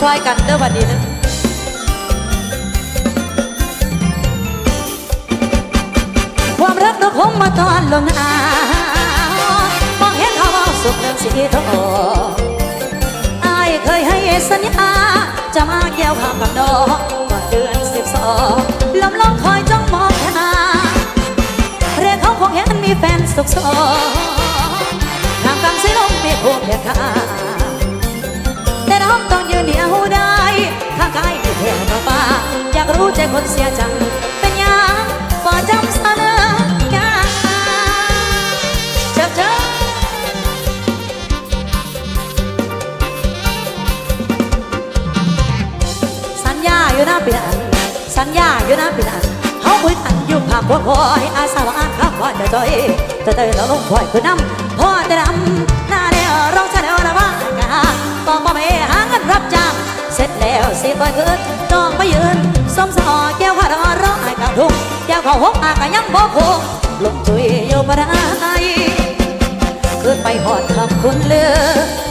ซอยกันเด้อวันนี้นะความรักเราคงมาตอนลงอามองเห็นเขาเอาสุขเรื่องสีทองอายเคยให้สัญญาจะมาเกี่ยวข้าวกับดอกก่อนเดือนสิบสองลมลองคอยจ้องมองหาเรียกเขาคงเห็นมีแฟนสุขสองทางกลางสีลมไม่พูดแค่ค่าแต่น้องต้อง ใจคนเสียจัง เป็นยังก็จำเสนอยาจ็บเจ็บสัญญาอยู่นะปีนั้นสัญญาอยู่นะปีนั้นเขาคุยกันอยู่ภาคหัวคอยอาสาว่าข้าคอยจะจอยเตยแล้วลงคอยคือน้ำพ่อจะดำหน้าเดียวร้องชาเดียวละว่างกาต้องมาไปหาเงินรับจ้างเสร็จแล้วสิคอยคืนน้องมายืน สมสอแก้วขารอร้องไอ้กลางทุ่งแก้วขาหกอากายังบ่คงลงจุยอยู่บ่ได้ขึ้นไปหอดคำคุณเลือ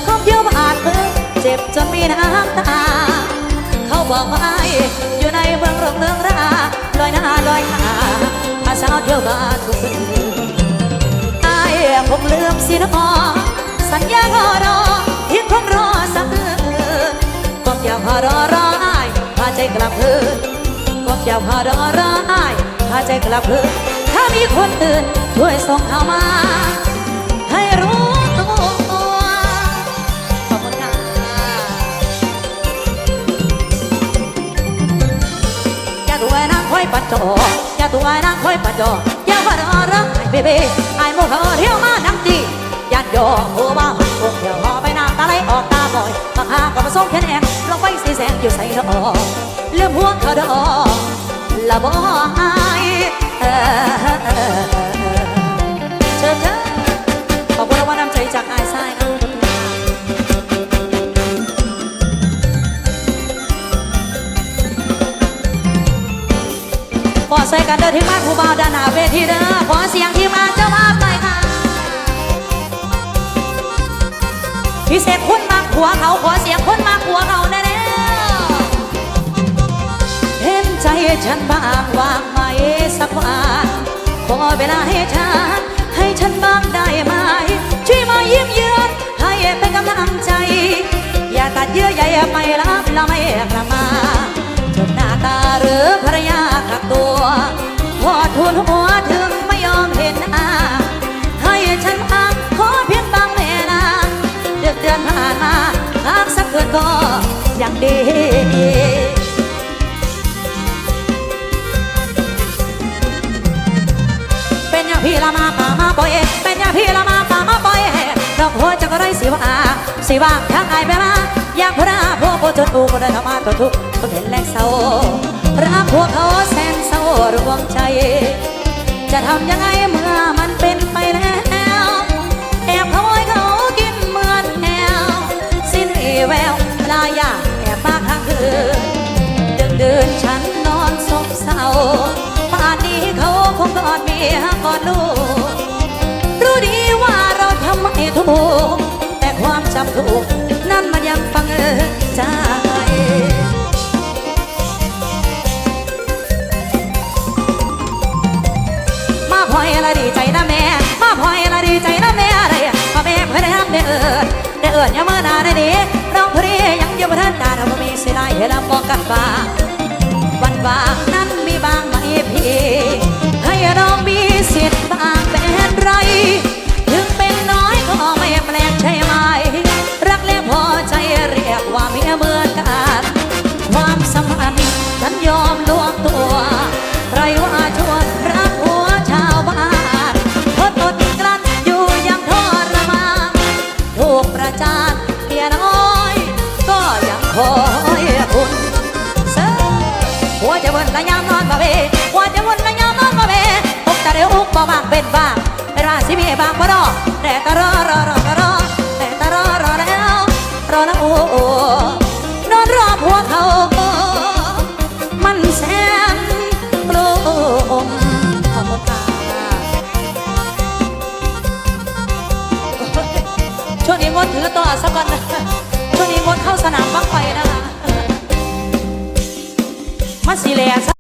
คบเยอะมอาจเพิ่เจ็บจนมีน้ำตา เขาบอกว่าอยู่ในเมืองรงเรืองราลอยหน้าลอยตาอาสาวเที่ยวบ้านทุกคืนไอ้คงลืมสินอสัญญาก็รอที่คงรอสักคืนก็อย่าพารอรอไอ้พาใจกลับคืน ก็อย่าพารอรอไอ้พาใจกลับคืนถ้ามีคนอื่นช่วยส่งเข้ามา ให้รู้ตัวขอบคุณค่ะอย่าตัวนักคอยปัดจออย่าตัวนักคอยปัดจออย่าว่ารอรักเบเบ้ไอ้โมเขาเที่ยวมานังจียัดยอโอ้บ้าพวกเที่ยวหอไปน้ำตาไหลออกตาบ่อยมาหากับมาส่งแค่แองลงไปสีแสงอยู่ใส่ดอกเลื่อมหัวเขาดอก ละบ่ไอ้เออเชิญเชิญขอบคุณรางวัลน้ำใจจากไอ้ทรายครับขอใส่กันเด้อที่มานผู้บ่าวด้านหน้าเวทีเด้อขอเสียงที่มาเจ้าภาพหน่อยค่ะพิเศษคนมากหัวเขาขอ ฉันบ้างวางไหมสักวันขอเวลาให้ฉัน ให้ฉันบ้างได้ไหม ช่วยมาเยี่ยมเยือนให้เป็นกำลังใจ อย่าตัดเยื่อใยไม่รับและไม่กลับมาจนหน้าตาหรือภรรยาขัดตัวพอทูลหัวถึงไม่ยอมเห็นหน้าให้ฉันพักขอเพียงบางเวลาเดือนเดือนผ่านมาพักสักเกินก็ยังดี ว่าทางไอายไปมาอยากพระพวกโบจนอูก็ได้ทำมาตัวทุกต้องเห็นแลกเศร้ารักพวกเขาแสนเศร้ารวมใจ จะทำยังไงเมื่อมันเป็นไปแล้วแอบขโมยเขากินเหมือนแอวสิ้นอีแววปลายาแอบมาข้างคืนดึกดื่นฉันนอนซบเศร้าป่านนี้เขาคงกอดเมียกอดลูกรู้ดีว่าเราทำไม่ถูก แต่ความจำถูกนั่นมันยังฟังเออใจมาพลอยละดีใจนะแม่ มาพลอยละดีใจนะแม่อะไรพ่อแม่เพื่อนห้ามเด้เอิดเด้เอิดอย่ามาหนาได้ดีน้องพรียังอยู่บนท่านการเราบ่มีสียดายให้ลำบอกกันบ้างวันว่างนั้นมีบางไหมพี่ให้น้อง นี้งดถือตัวสักก่อนนะช่วงนี้งดเข้าสนามบ้างไฟนะคะมาสีแล